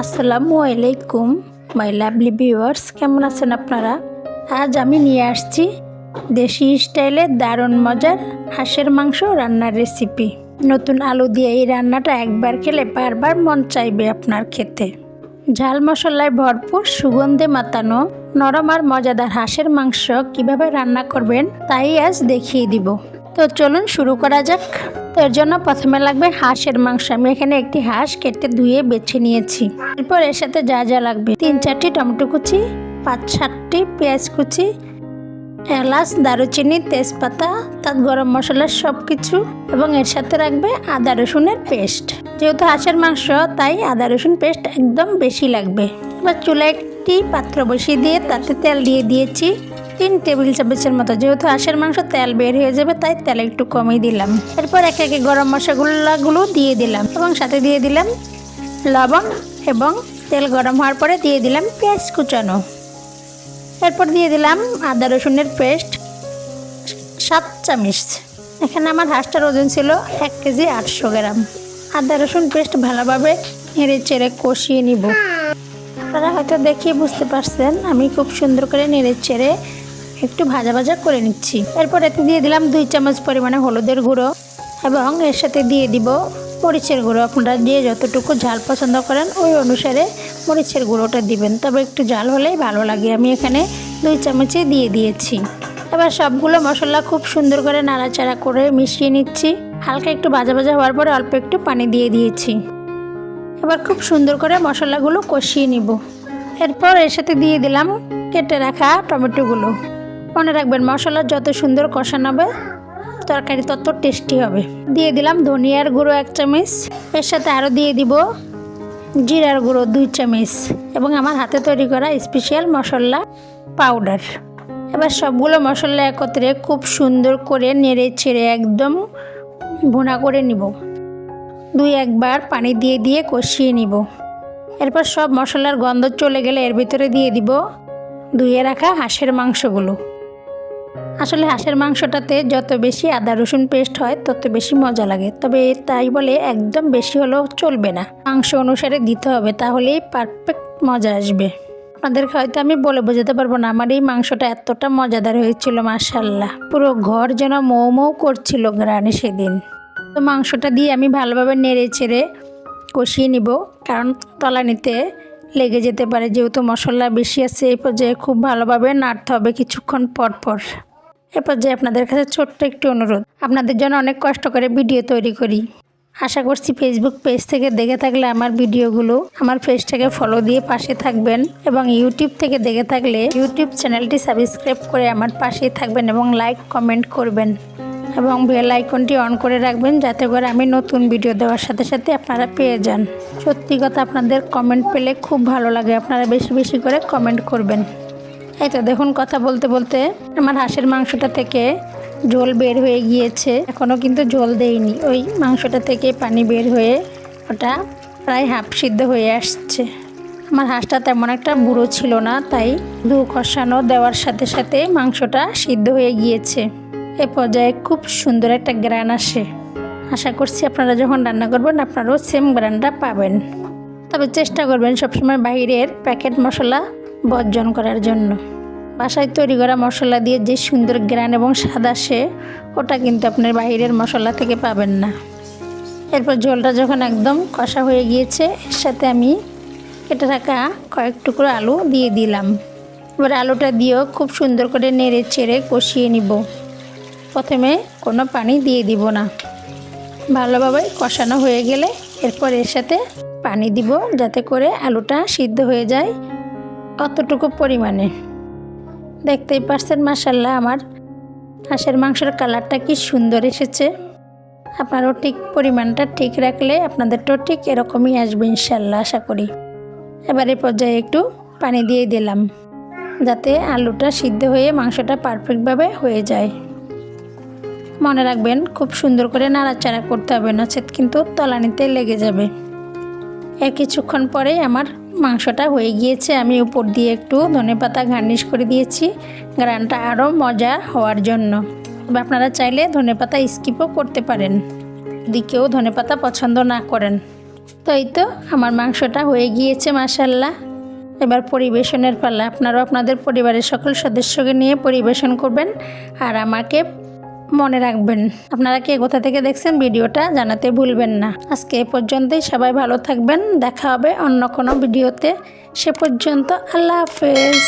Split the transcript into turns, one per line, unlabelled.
আসসালামু আলাইকুম, my lovely viewers, কেমন আছেন আপনারা? আজ আমি নিয়ে আসছি দেশি স্টাইলে দারুণ মজার হাঁসের মাংস রান্নার রেসিপি নতুন আলু দিয়ে এই রান্নাটা একবার খেলে বারবার মন চাইবে আপনার খেতে। ঝাল মশলায় ভরপুর, সুগন্ধে মাতানো, নরম আর মজাদার হাঁসের মাংস কীভাবে রান্না করবেন তাই আজ দেখিয়ে দিব। তো চলুন শুরু করা যাক। তো এর জন্য প্রথমে লাগবে হাঁসের মাংস। আমি এখানে একটি হাঁস কেটে ধুয়ে বেছে নিয়েছি। এরপর এর সাথে যা যা লাগবে। তিন চারটি টমেটো কুচি, পাঁচ সাতটি পেঁয়াজ কুচি, এলাচ, দারুচিনি, তেজপাতা তার গরম মশলা সব কিছু এবং এর সাথে রাখবে আদা রসুনের পেস্ট। যেহেতু হাঁসের মাংস, তাই আদা রসুন পেস্ট একদম বেশি লাগবে। এবার চুলা একটি পাত্র বসিয়ে দিয়ে তাতে তেল দিয়ে দিয়েছি। তিন টেবিল চামচের মতো, যেহেতু হাঁসের মাংস তেল বের হয়ে যাবে, তাই তেল একটু কমই দিলাম। এরপর একে একে গরম মশলাগুলো দিয়ে দিলাম এবং সাথে দিয়ে দিলাম লবণ এবং তেল গরম হওয়ার পরে দিয়ে দিলাম পেঁয়াজ কুচানো। এরপর দিয়ে দিলাম আদা রসুনের পেস্ট, সাত চামচ। এখানে আমার হাঁসটার ওজন ছিল এক কেজি আটশো গ্রাম। আদা রসুন পেস্ট ভালোভাবে নেড়ে চেড়ে কষিয়ে নিব। আপনারা হয়তো দেখিয়ে বুঝতে পারছেন, আমি খুব সুন্দর করে নেড়ে চেড়ে একটু ভাজা ভাজা করে নিচ্ছি। এরপর এতে দিয়ে দিলাম দুই চামচ পরিমাণে হলুদের গুঁড়ো এবং এর সাথে দিয়ে দিব মরিচের গুঁড়ো। আপনারা যে যতটুকু ঝাল পছন্দ করেন, ওই অনুসারে মরিচের গুঁড়োটা দিবেন। তবে একটু ঝাল হলেই ভালো লাগে। আমি এখানে দুই চামচে দিয়ে দিয়েছি। এবার সবগুলো মশলা খুব সুন্দর করে নাড়াচাড়া করে মিশিয়ে নিচ্ছি। হালকা একটু ভাজা ভাজা হওয়ার পরে অল্প একটু পানি দিয়ে দিয়েছি। এবার খুব সুন্দর করে মশলাগুলো কষিয়ে নিব। এরপর এর সাথে দিয়ে দিলাম কেটে রাখা টমেটোগুলো। মনে রাখবেন, মশলা যত সুন্দর কষানো হবে, তরকারি তত টেস্টি হবে। দিয়ে দিলাম ধনিয়ার গুঁড়ো এক চামচ। এর সাথে আরও দিয়ে দিব জিরার গুঁড়ো দুই চামচ এবং আমার হাতে তৈরি করা স্পেশাল মশলা পাউডার এবার সবগুলো মশলা একত্রে খুব সুন্দর করে নেড়ে ছেড়ে একদম ভুনা করে নিব। দুই একবার পানি দিয়ে দিয়ে কষিয়ে নিব। এরপর সব মশলার গন্ধ চলে গেলে এর ভিতরে দিয়ে দিব ধুয়ে রাখা হাঁসের মাংসগুলো। আসলে হাঁসের মাংসটাতে যত বেশি আদা, রসুন পেস্ট হয়, তত বেশি মজা লাগে। তবে তাই বলে একদম বেশি হলেও চলবে না। মাংস অনুসারে দিতে হবে, তাহলেই পারফেক্ট মজা আসবে। আপনাদেরকে হয়তো আমি বলে বোঝাতে পারব না, আমার এই মাংসটা এতটা মজাদার হয়েছিল মার্শাল্লাহ পুরো ঘর যেন মৌ মৌ করছিল গ্রানে সেদিন। তো মাংসটা দিয়ে আমি ভালোভাবে নেড়ে চেড়ে কষিয়ে নিব, কারণ তলানিতে লেগে যেতে পারে। যেহেতু মশলা বেশি আছে, এই পর্যায়ে খুব ভালোভাবে নাড়তে হবে কিছুক্ষণ পর পর। এ পর্যায়ে আপনাদের কাছে ছোট্ট একটি অনুরোধ। আপনাদের জন্য অনেক কষ্ট করে ভিডিও তৈরি করি। আশা করছি ফেসবুক পেজ থেকে দেখে থাকলে আমার ভিডিওগুলো আমার পেজটাকে ফলো দিয়ে পাশে থাকবেন এবং ইউটিউব থেকে দেখে থাকলে ইউটিউব চ্যানেলটি সাবস্ক্রাইব করে আমার পাশে থাকবেন এবং লাইক কমেন্ট করবেন। এবং বেল আইকনটি অন করে রাখবেন যাতে করে আমি নতুন ভিডিও দেওয়ার সাথে সাথে আপনারা পেয়ে যান। সত্যি কথা আপনাদের কমেন্ট পেলে খুব ভালো লাগে। আপনারা বেশি বেশি করে কমেন্ট করবেন। তো দেখুন, কথা বলতে বলতে আমার হাঁসের মাংসটা থেকে ঝোল বের হয়ে গিয়েছে। এখনও কিন্তু ঝোল দেইনি ওই মাংসটা থেকে পানি বের হয়ে ওটা প্রায় হাফ সিদ্ধ হয়ে আসছে। আমার হাঁসটা তেমন একটা বুড়ো ছিল না, তাই দু কষানো দেওয়ার সাথে সাথে মাংসটা সিদ্ধ হয়ে গিয়েছে। এ পর্যায়ে খুব সুন্দর একটা গ্রান আসে। আশা করছি আপনারা যখন রান্না করবেন, আপনারাও সেম গ্রানটা পাবেন। তবে চেষ্টা করবেন সবসময় বাইরের প্যাকেট মশলা বর্জন করার জন্য। বাসায় তৈরি করা মশলা দিয়ে যে সুন্দর গ্রান এবং স্বাদ আসে, ওটা কিন্তু আপনার বাইরের মশলা থেকে পাবেন না। এরপর ঝোলটা যখন একদম কষা হয়ে গিয়েছে, এর সাথে আমি কেটে রাখা কয়েক টুকরো আলু দিয়ে দিলাম। এবার আলুটা দিয়েও খুব সুন্দর করে নেড়ে চেড়ে কষিয়ে নিব। প্রথমে কোনো পানি দিয়ে দিব না। ভালোভাবে কষানো হয়ে গেলে এরপর এর সাথে পানি দিব, যাতে করে আলুটা সিদ্ধ হয়ে যায়। অতটুকু পরিমাণে? দেখতেই পারছেন মাসাল্লাহ আমার হাঁসের মাংসের কালারটা কি সুন্দর এসেছে। আপনারও ঠিক পরিমাণটা ঠিক রাখলে আপনাদেরটাও ঠিক এরকমই আসবে ইনশাল্লাহ আশা করি। এবারে পর্যায়ে একটু পানি দিয়ে দিলাম যাতে আলুটা সিদ্ধ হয়ে মাংসটা পারফেক্টভাবে হয়ে যায়। মনে রাখবেন, খুব সুন্দর করে নাড়াচাড়া করতে হবে না নচেত কিন্তু তলানিতে লেগে যাবে। এর কিছুক্ষণ পরেই আমার মাংসটা হয়ে গিয়েছে, আমি উপর দিয়ে একটু ধনেপাতা গার্নিশ করে দিয়েছি। গ্রানটা আরও মজা হওয়ার জন্য। তবে আপনারা চাইলে ধনেপাতা স্কিপও করতে পারেন। যদি কেউ ধনেপাতা পছন্দ না করেন। তো এই তো আমার মাংসটা হয়ে গিয়েছে মাসাল্লাহ এবার পরিবেশনের পালা। আপনারাও আপনাদের পরিবারের সকল সদস্যকে নিয়ে পরিবেশন করবেন। আর আমাকে মনে রাখবেন। আপনারা কে কোথা থেকে দেখছেন ভিডিওটা জানাতে ভুলবেন না। আজকে এ পর্যন্তই, সবাই ভালো থাকবেন। দেখা হবে অন্য কোনো ভিডিওতে। সে পর্যন্ত আল্লাহ হাফেজ।